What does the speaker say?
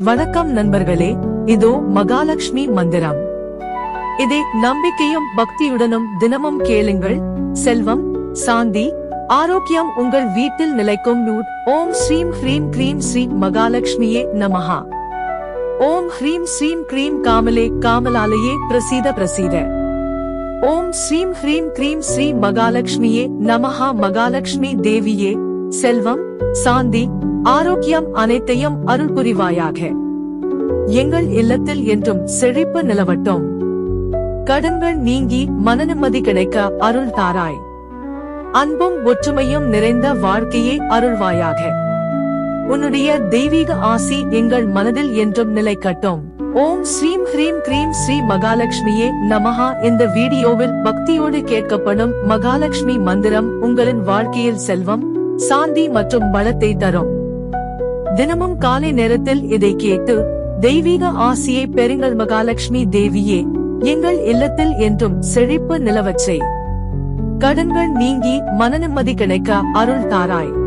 வணக்கம் நண்பர்களே இதோ மகாலட்சுமி மந்திரம். இதை நம்பிக்கையும் பக்தியுடனும் தினமும் கேளுங்கள். செல்வம் சாந்தி ஆரோக்கியம் உங்கள் வீட்டில் நிலைக்கும் நூட் ஓம் ஸ்ரீம் ஹ்ரீம் கிரீம் ஸ்ரீ மகாலட்சுமியே நமஹா. ஓம் ஹ்ரீம் ஸ்ரீம் கிரீம் காமலே காமலாலயே பிரசீத பிரசீத. ஓம் ஸ்ரீம் ஹ்ரீம் கிரீம் ஸ்ரீ மகாலட்சுமியே நமஹா. மகாலட்சுமி தேவியே செல்வம் சாந்தி ஆரோக்கியம் அனைத்தையும் அருள் புரிவாயாக. எங்கள் இல்லத்தில் என்றும் செழிப்பு நிலவட்டும். கடன்கள் நீங்கி மனநிம்மதி கிடைக்க அருள் தாராய். அன்பும் ஒற்றுமையும் நிறைந்த வாழ்க்கையே அருள்வாயாக. உன்னுடைய தெய்வீக ஆசி எங்கள் மனதில் என்றும் நிலைக்கட்டும். ஓம் ஸ்ரீம் ஹ்ரீம் கிரீம் ஸ்ரீ மகாலட்சுமியே நமஹா இந்த வீடியோவில் பக்தியோடு கேட்கப்படும் மகாலட்சுமி மந்திரம் உங்களின் வாழ்க்கையில் செல்வம் சாந்தி மற்றும் பலத்தை தரும். தினமும் காலை நேரத்தில் இதை கேட்டு தெய்வீக ஆசியை பெறுங்கள் மகாலட்சுமி தேவியே எங்கள் இல்லத்தில் என்றும் செழிப்பு நிலவச்சை. கடன்கள் நீங்கி மனநிம்மதி கிடைக்க அருள் தாராய்.